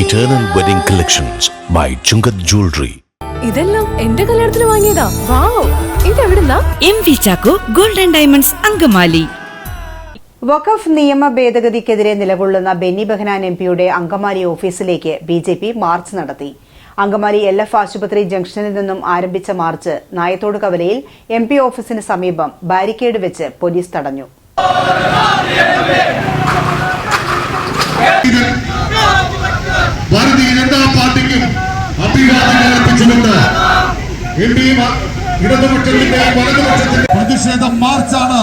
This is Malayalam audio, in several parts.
Eternal wedding collections by Chungath jewellery ഇതെല്ലാം എന്റെ കല്യാണത്തിന് വാങ്ങിയതാ. Wow. ഇതെവിടുന്നാ? M V Chacko golden diamonds Angamaly. Waqf നിയമ ഭേദഗതിക്കെതിരെ നിലകൊള്ളുന്ന ബെന്നി ബെഹനാൻ എം പിയുടെ അങ്കമാലി ഓഫീസിലേക്ക് ബി ജെ പി മാർച്ച് നടത്തി. അങ്കമാലി എൽ എഫ് ആശുപത്രി ജംഗ്ഷനിൽ നിന്നും ആരംഭിച്ച മാർച്ച് നായത്തോട് കവലയിൽ എം പി ഓഫീസിന് സമീപം ബാരിക്കേഡ് വെച്ച് പോലീസ് തടഞ്ഞു ഭാരതീയ ജനതാ പാർട്ടിക്കും അഭിവാദ്യങ്ങൾ അർപ്പിച്ചുകൊണ്ട് എൻ ഡി എ ഇടതുപക്ഷത്തിന്റെ വലതുപക്ഷത്തിന്റെ പ്രതിഷേധ മാർച്ചാണ്.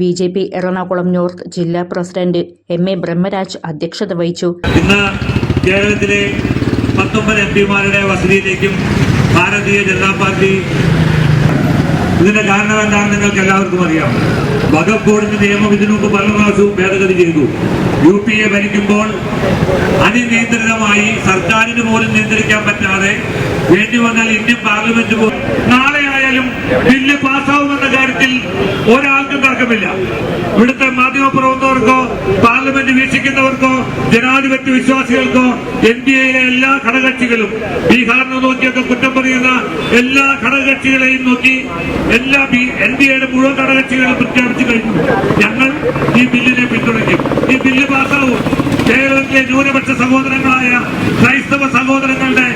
B J P Ernakulam north ജില്ലാ പ്രസിഡന്റ് എം എ ബ്രഹ്മരാജ് അധ്യക്ഷത വഹിച്ചു. ഇന്ന് കേരളത്തിലെ പത്തൊമ്പത് എം പിമാരുടെ വസതിയിലേക്കും ഭാരതീയ ജനതാ പാർട്ടി ഇതിന്റെ കാരണം എന്താണെന്ന് നിങ്ങൾക്ക് എല്ലാവർക്കും അറിയാം. വഖഫ് ബോർഡിന്റെ നിയമം ഇതിനു മുമ്പ് പല പ്രാവശ്യവും ഭേദഗതി ചെയ്തു. യു പി എ ഭരിക്കുമ്പോൾ അതിനിയന്ത്രിതമായി സർക്കാരിന് പോലും നിയന്ത്രിക്കാൻ പറ്റാതെ വേണ്ടി വന്നാൽ ഇന്ത്യൻ പാർലമെന്റ് പോലും നാളെ ആയാലും ബില്ല് പാസ്സാവുമെന്ന കാര്യത്തിൽ ഒരാൾക്കും തർക്കമില്ല. ഇവിടുത്തെ മാധ്യമപ്രവർത്തകർക്കോ പാർലമെന്റ് വീക്ഷിക്കുന്നവർക്കോ ജനാധിപത്യ വിശ്വാസികൾക്കോ എൻ ഡി എയിലെ എല്ലാ ഘടകക്ഷികളും ബീഹാറിനെ നോക്കിയൊക്കെ കുറ്റം പറയുന്ന എല്ലാ ഘടകകക്ഷികളെയും നോക്കി എല്ലാ എൻ ഡി എയുടെ മുഴുവൻ ഘടകകക്ഷികളും പ്രഖ്യാപിച്ചു കഴിഞ്ഞു. ഞങ്ങൾ ഈ ബില്ലിനെ പിന്തുണയ്ക്കും. ഈ ബില്ല് പാസ്സാവും. കേരളത്തിലെ ന്യൂനപക്ഷ സഹോദരങ്ങളായ ക്രൈസ്തവ സഹോദരങ്ങളുടെ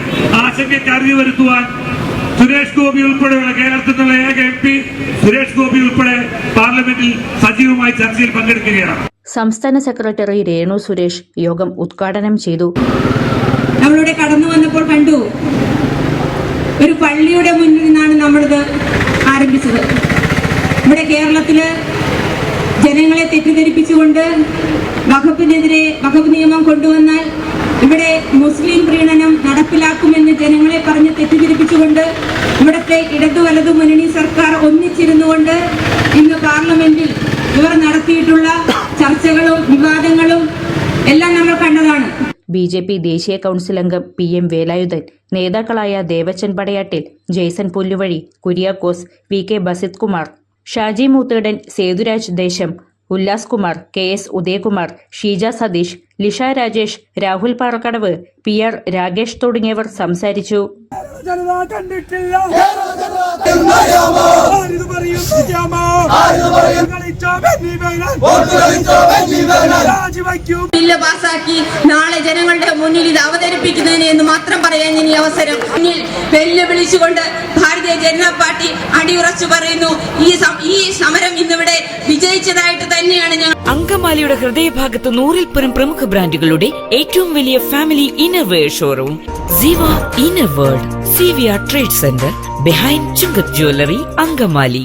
ആശങ്കയ്ക്ക് അറിവ് വരുത്തുവാൻ സുരേഷ് ഗോപി ഉൾപ്പെടെയുള്ള കേരളത്തിൽ നിന്നുള്ള ഏക എം പി സുരേഷ് ഗോപി ഉൾപ്പെടെ പാർലമെന്റിൽ സജീവമായി ചർച്ചയിൽ പങ്കെടുക്കുകയാണ്. സംസ്ഥാന സെക്രട്ടറി രേണു സുരേഷ് യോഗം ഉദ്ഘാടനം ചെയ്തു. നമ്മളിവിടെ കടന്നു വന്നപ്പോൾ കണ്ടു. ഒരു പള്ളിയുടെ മുന്നിൽ നിന്നാണ് നമ്മളിത് ആരംഭിച്ചത്. ഇവിടെ കേരളത്തിൽ ജനങ്ങളെ തെറ്റിദ്ധരിപ്പിച്ചുകൊണ്ട് വകുപ്പിനെതിരെ വകുപ്പ് നിയമം കൊണ്ടുവന്നാൽ നടപ്പിലാക്കുമെന്ന് ജനങ്ങളെ പറഞ്ഞ് തെറ്റിദ്ധരിപ്പിച്ചുകൊണ്ട് ഇവിടുത്തെ ഇടതു വലതു മുന്നണി സർക്കാർ ഒന്നിച്ചിരുന്നുകൊണ്ട് ഇന്ന് പാർലമെന്റിൽ ഇവർ നടത്തിയിട്ടുള്ള ചർച്ചകളും വിവാദങ്ങളും എല്ലാം നമ്മൾ കണ്ടതാണ്. ബി ജെ പി ദേശീയ കൗൺസിൽ അംഗം പി എം വേലായുധൻ നേതാക്കളായ Devachan Padayattil Jaison Pulluvazhi Kuriakose V K Basith Kumar Shaji Moothedan Sethuraj Desam Ullas Kumar K S Udayakumar Sheeja Satheesh Lisha Rajesh Rahul Parakkadavu P R Rakesh തുടങ്ങിയവർ സംസാരിച്ചു. ബില്ല് പാസാക്കി നാളെ ജനങ്ങളുടെ മുന്നിൽ ഇത് അവതരിപ്പിക്കുന്നതിന് എന്ന് മാത്രം പറയാൻ ഇനി അവസരം. മുന്നിൽ വെല്ലുവിളിച്ചുകൊണ്ട് ഭാരതീയ ജനതാ പാർട്ടി അടിയുറച്ചു പറയുന്നു ഈ ഈ സമരം ഇന്നിവിടെ വിജയിച്ചതായിട്ട് തന്നെയാണ് ഞങ്ങൾ അങ്കമാലിയുടെ ഹൃദയഭാഗത്ത് നൂറിൽ പരം പ്രമുഖ ബ്രാൻഡുകളുടെ ഏറ്റവും വലിയ family innerwear showroom Siva inner world C V R trade centre behind Chungath jewellery Angamaly.